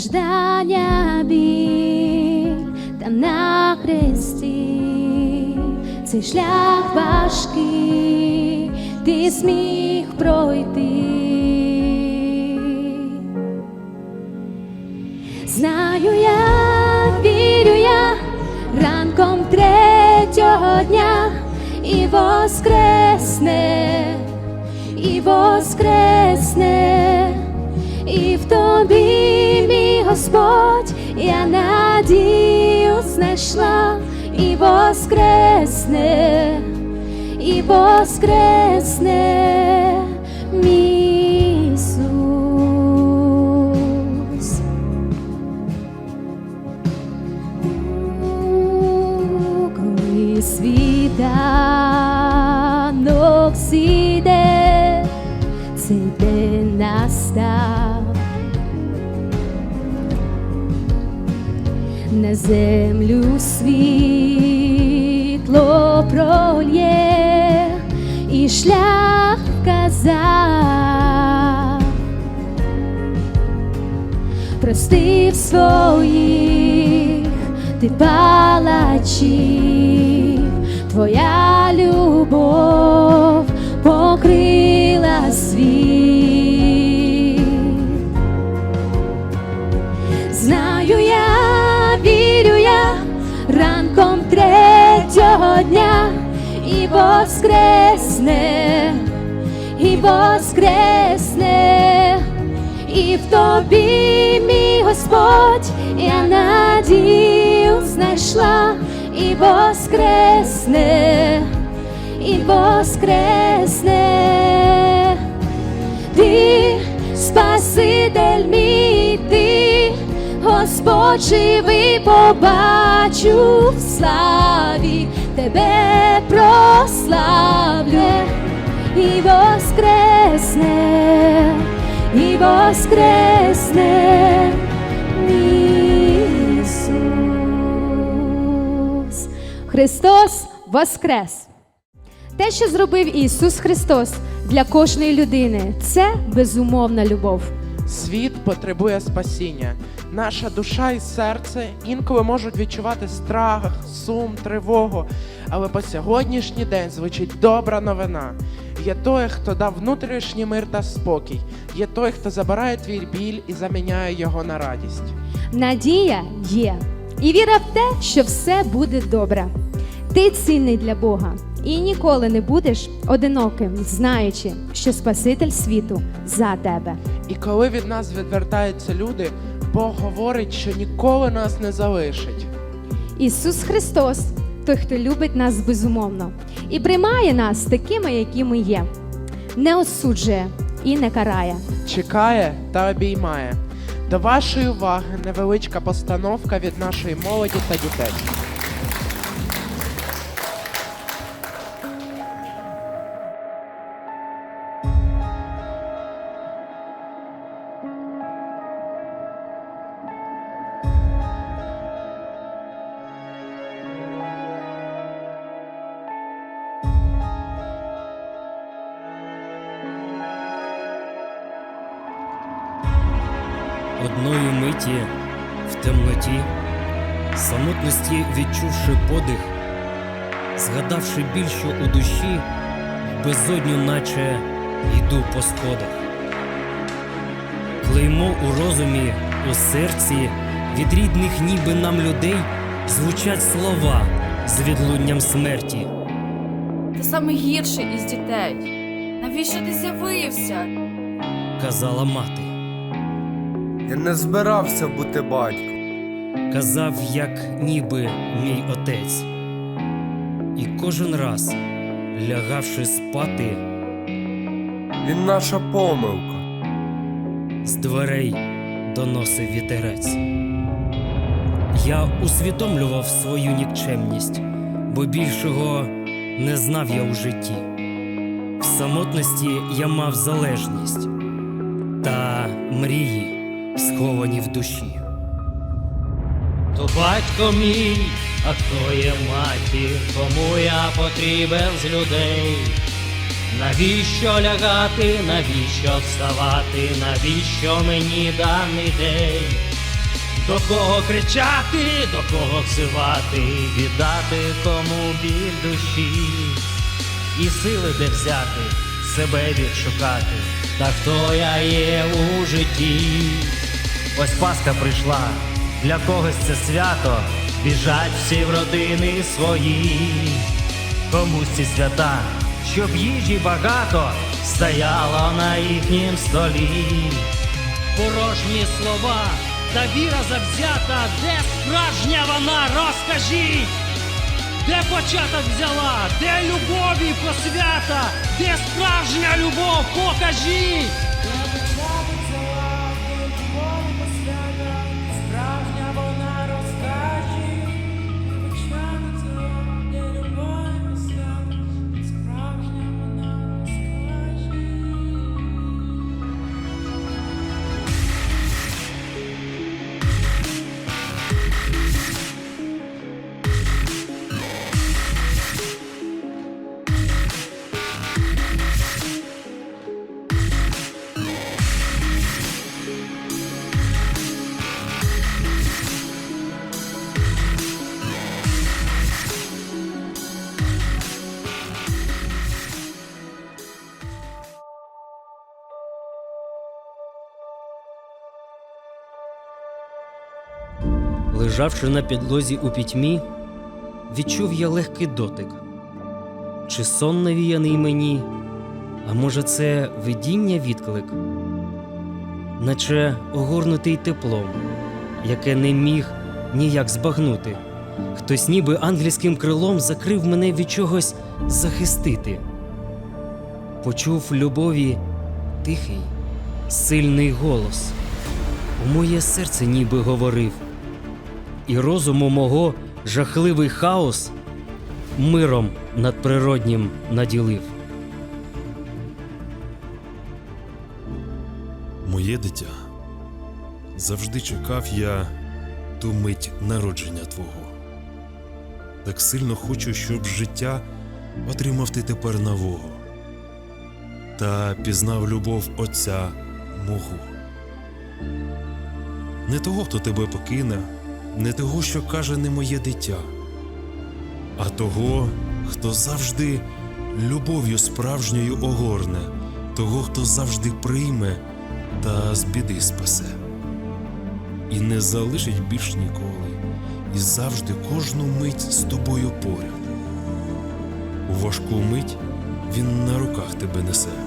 страждання біль там на хресті, цей шлях важкий, ти зміг пройти. Знаю я, вірю я, ранком третього дня і воскресне, і воскресне, Господь, я надію знайшла, і воскресне, і воскресне, мій На землю світло прольє і шлях вказав простив своїх ти палачів, твоя любов воскресне, і воскресне, і в тобі, мій Господь, я надію знайшла і воскресне, і воскресне. Ти Спаситель мій, ти, Господь живий, побачу в славі, тебе прославлю і воскресне, і воскресне Ісус. Христос воскрес! Те, що зробив Ісус Христос для кожної людини, це безумовна любов. Світ потребує спасіння. Наша душа і серце інколи можуть відчувати страх, сум, тривогу. Але по сьогоднішній день звучить добра новина. Є той, хто дав внутрішній мир та спокій. Є той, хто забирає твій біль і заміняє його на радість. Надія є. І віра в те, що все буде добре. Ти цінний для Бога і ніколи не будеш одиноким, знаючи, що Спаситель світу за тебе. І коли від нас відвертаються люди, Бог говорить, що ніколи нас не залишить. Ісус Христос, той, хто любить нас безумовно, і приймає нас такими, які ми є, не осуджує і не карає. чекає та обіймає. До вашої уваги невеличка постановка від нашої молоді та дітей. Одної миті в темноті, самотності відчувши подих, згадавши біль, що у душі, безодню, наче йду по сходах. Клеймо у розумі, у серці, від рідних, ніби нам людей, звучать слова з відлунням смерті. Ти саме гірший із дітей. Навіщо ти з'явився? казала мати. Я не збирався бути батьком. казав, як ніби мій отець. І кожен раз, лягавши спати, Він наша помилка. з дверей доносив вітерець. Я усвідомлював свою нікчемність, бо більшого не знав я у житті. В самотності я мав залежність та мрії, сховані в душі. То батько мій, а хто є матір, кому я потрібен з людей? Навіщо лягати, навіщо вставати, навіщо мені даний день? До кого кричати, до кого взивати, віддати кому біль душі, і сили де взяти, себе відшукати, та хто я є у житті. Ось Пасха прийшла, для когось це свято, біжать всі в родини свої, комусь ці свята, щоб їжі багато стояло на їхнім столі. Порожні слова та віра завзята, де справжня вона, розкажіть, де початок взяла, де любові посвята, де справжня любов, покажіть. Лежавши на підлозі у пітьмі, відчув я легкий дотик. Чи сон навіяний мені, а може, це видіння відклик, наче огорнутий теплом, яке не міг ніяк збагнути. Хтось ніби ангельським крилом закрив мене від чогось захистити. Почув любові тихий, сильний голос. У моє серце ніби говорив і розуму мого жахливий хаос миром надприроднім наділив. Моє дитя, завжди чекав я ту мить народження Твого. Так сильно хочу, щоб життя отримав ти тепер нового та пізнав любов Отця мого. Не того, хто тебе покине, не того, що каже не моє дитя, а того, хто завжди любов'ю справжньою огорне, того, хто завжди прийме та з біди спасе. І не залишить більш ніколи, і завжди кожну мить з тобою поряд. У важку мить він на руках тебе несе.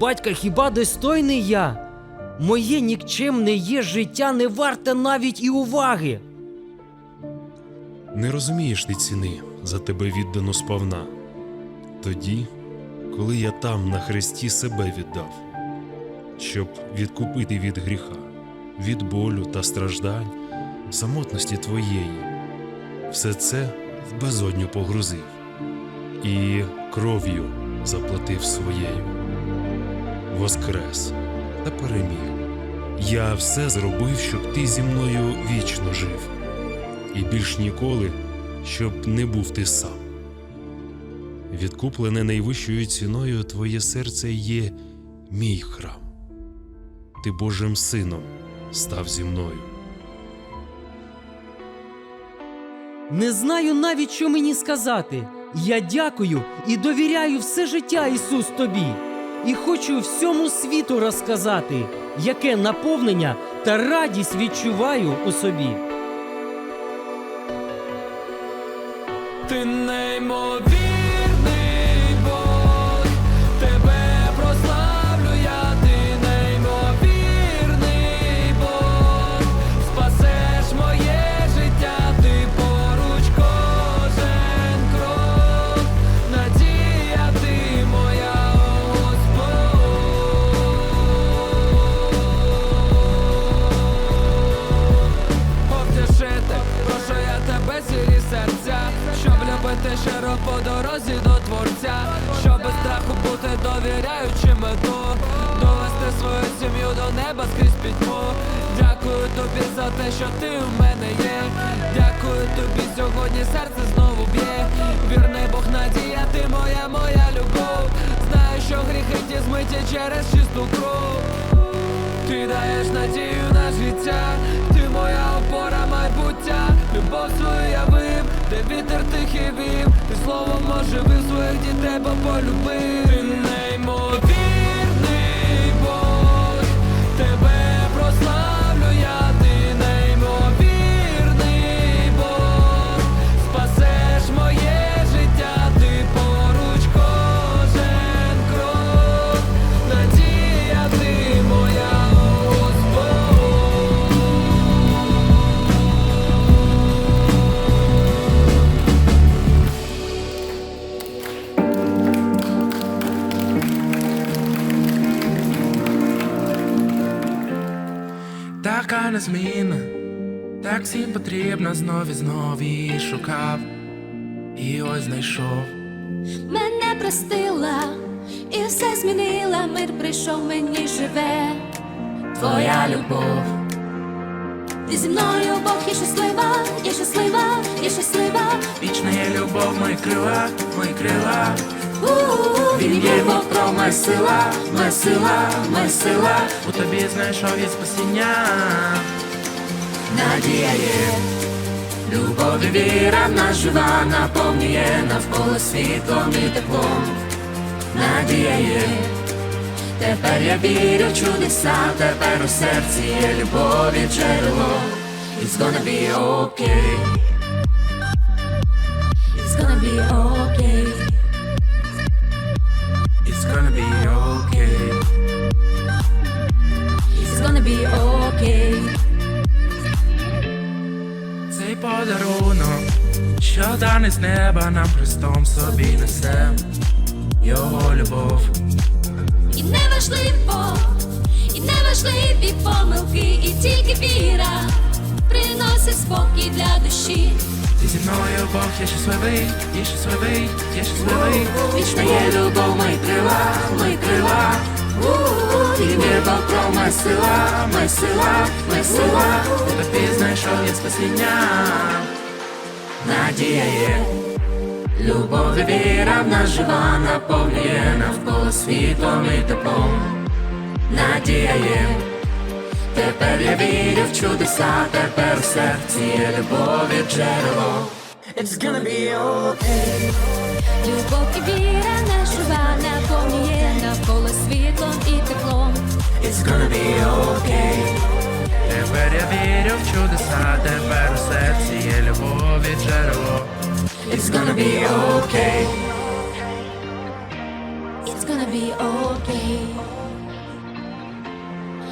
Батька хіба достойний я? Моє нікчемне є життя не варте навіть і уваги. Не розумієш ти ціни за тебе віддано сповна. Тоді, коли я там на хресті себе віддав, щоб відкупити від гріха, від болю та страждань, самотності твоєї, все це в безодню погрузив і кров'ю заплатив своєю. Воскрес та переміг. Я все зробив, щоб ти зі мною вічно жив і більш ніколи, щоб не був ти сам. Відкуплене найвищою ціною твоє серце є мій храм. Ти Божим сином став зі мною. Не знаю навіть, що мені сказати. Я дякую і довіряю все життя Ісус тобі. І хочу всьому світу розказати, яке наповнення та радість відчуваю у собі. Ти неймовірний щиро по дорозі до творця, щоб без страху бути довіряючим мету, довести свою сім'ю до неба скрізь пітьму. Дякую тобі за те, що ти у мене є. Дякую тобі сьогодні серце знову б'є. Вірний Бог надія, ти моя, моя любов. Знаю, що гріхи ті змиті через чисту кров. Ти даєш надію на життя, ти моя опора майбуття, любов свою явив, де вітер тихий вів, ти словом оживив своїх дітей, бо полюбив. Ти неймовірний Бог, тебе прославлю Така так всім потрібно знов і знов її шукав, і ось знайшов. Мене простила і все змінила, мир прийшов мені живе, твоя любов. Ти зі мною Бог, я щаслива, я щаслива, я щаслива. Вічна є любов, мої крила, мої крила. Він Бог, про моя сила, моя сила, моя сила. У тобі знайшов я спасіння. Надія є, любов і віра в жива, наповнює навколо світлом і теплом. Надія є, тепер я вірю в чудеса, тепер у серці є любові джерело. It's gonna be okay. It's gonna be okay. Подарунок, що даний з неба нам Христом собі несе Його любов. І неважливо, і неважливі помилки, і тільки віра приносить спокій для душі. Ти зі мною Бог, я щасливий, я щасливий, я щасливий. Вічна є любов, мої крила, мої крила. І. Надія є. Любов і віра в нас жива, наповнює навколо світлом і теплом. Надія є. Тепер я вірю в чудеса, тепер у серці є любові джерело. It's gonna be okay. Любов і віра нажива, наповнює It's gonna be okay. Тепер я вірю в чудеса, тепер у серці є любові джерело. It's gonna be okay. It's gonna be okay.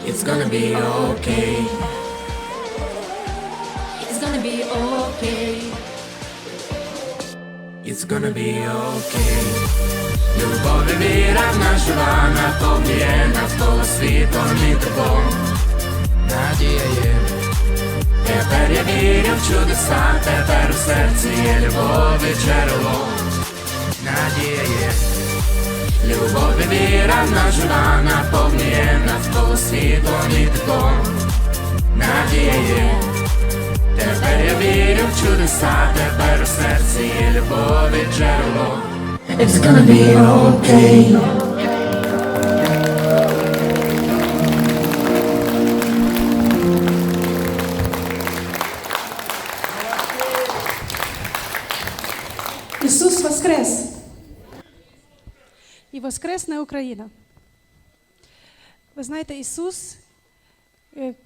It's gonna be okay. It's gonna be okay. It's gonna be okay. Любов і віра в нас жива, наповнює навколо світом і теплом. Надія є. Тепер я вірю в чудеса, тепер у серці є любові джерело. Надія є. Любов і віра в нас жива, наповнює навколо світом і теплом. Надія є. Тепер я вірю в чудеса, тепер у серці є любові джерело. It's gonna be okay. Ісус Воскрес! І Воскресне Україна. Ви знаєте, Ісус,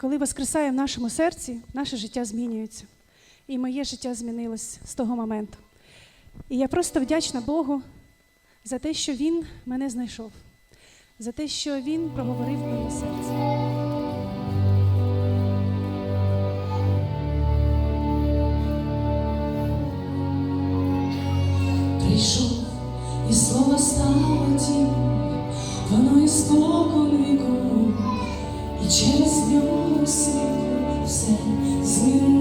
коли воскресає в нашому серці, наше життя змінюється. І моє життя змінилось з того моменту. І я просто вдячна Богу за те, що Він мене знайшов, за те, що Він проговорив в моє серце. Прийшов і слово стало тім, воно і через нього світло все змінило.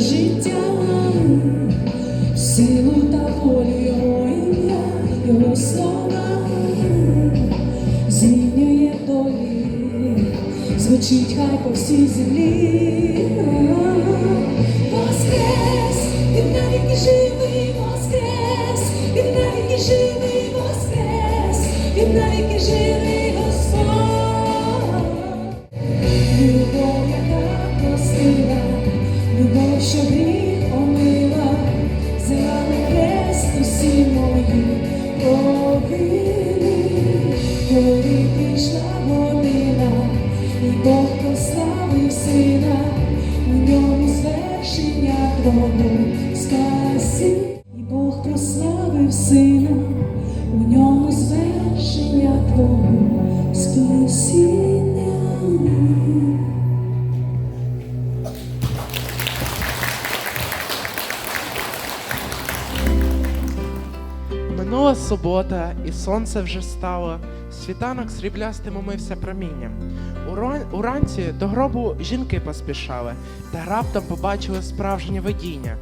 Життя, субота, і сонце вже стало. Світанок сріблястим умився промінням. Уранці до гробу жінки поспішали, та раптом побачили справжнє видіння.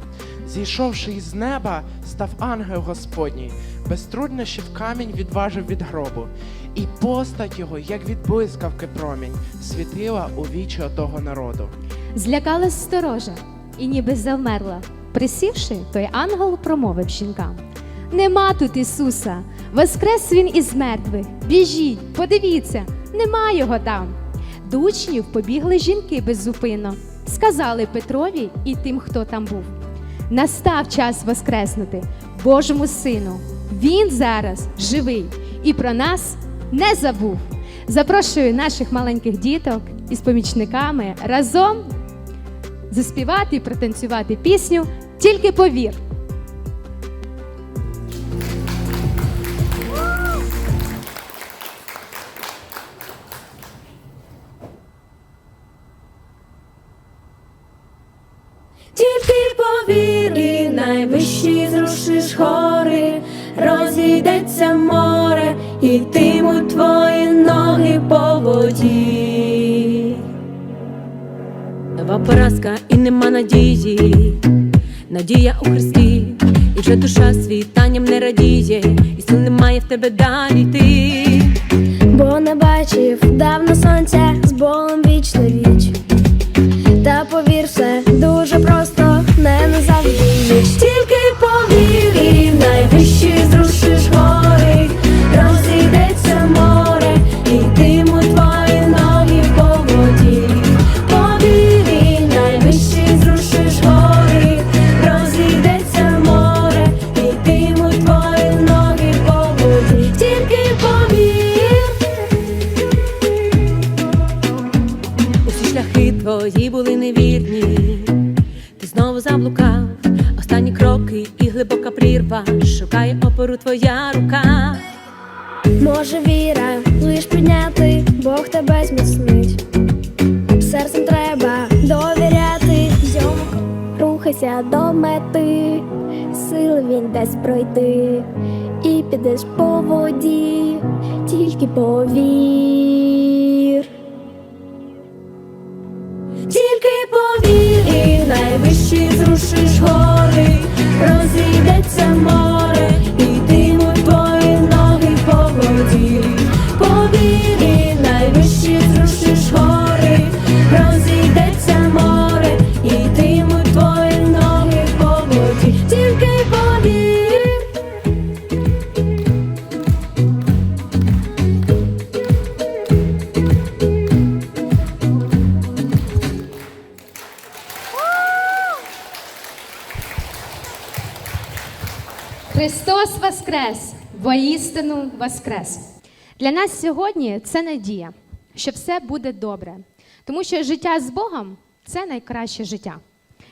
Зійшовши із неба, став ангел Господній, без труднощів камінь відважив від гробу, і постать його, як від блискавки промінь, світила у вічі отого народу. Злякалась сторожа і ніби завмерла. Присівши, той ангел промовив жінкам: Нема тут Ісуса, воскрес Він із мертвих. Біжіть, подивіться, нема його там. До учнів побігли жінки беззупинно, сказали Петрові і тим, хто там був. Настав час воскреснути Божому Сину. Він зараз живий і про нас не забув. Запрошую наших маленьких діток із помічниками разом заспівати і протанцювати пісню Тільки повір. Розійдеться море, і йтимуть твої ноги по воді. Нова поразка і нема надії, надія у Христі, і вже душа світанням не радіє, і сил немає в тебе далі йти. Бо не бачив давно сонця Стежки твої були невірні, ти знову заблукав останні кроки і глибока прірва. Шукає опору твоя рука. Може, віра, лиш прийняти, Бог тебе зміцнить. Серцем треба довіряти. Йому рухайся до мети, сили він дасть пройти, і підеш по воді, тільки повір. Повір, і найвищі зрушиш гори, розійдеться море, Воістину Воскрес! Для нас сьогодні це надія, що все буде добре, тому що життя з Богом це найкраще життя.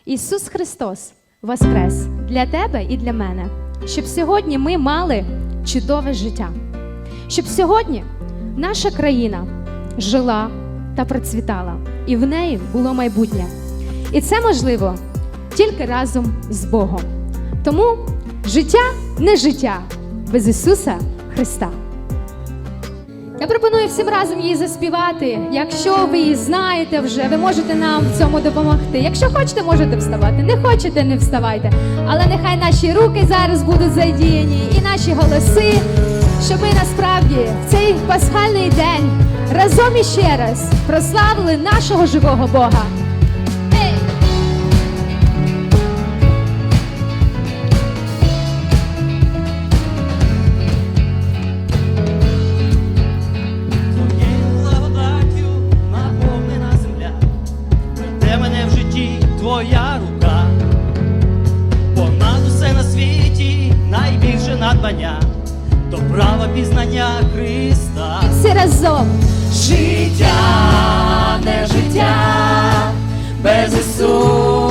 Ісус Христос Воскрес для тебе і для мене, щоб сьогодні ми мали чудове життя, щоб сьогодні наша країна жила та процвітала, і в неї було майбутнє. І це можливо тільки разом з Богом. Тому життя не життя без Ісуса Христа. Я пропоную всім разом її заспівати. Якщо ви її знаєте вже, ви можете нам в цьому допомогти. Якщо хочете, можете вставати. Не хочете, не вставайте. Але нехай наші руки зараз будуть задіяні і наші голоси, щоб ми насправді в цей пасхальний день разом іще раз прославили нашого живого Бога. Надбання, то права пізнання Христа. Всі разом. Життя не життя без Ісуса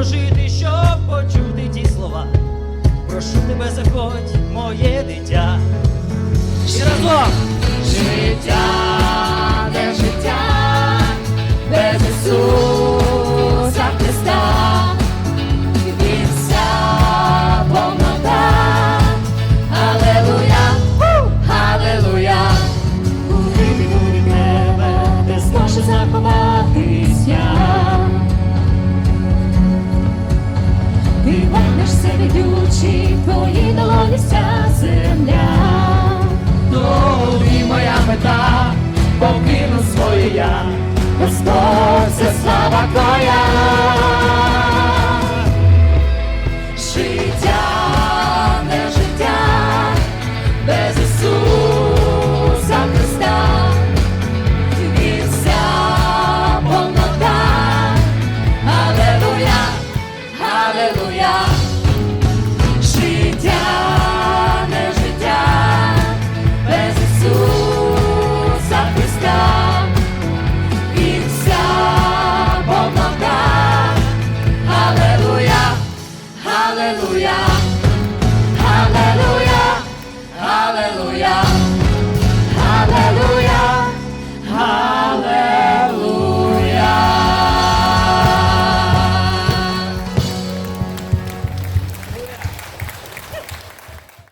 прожити, щоб почути ті слова. Прошу тебе, заходь, моє дитя. Ще разом! Життя maconha.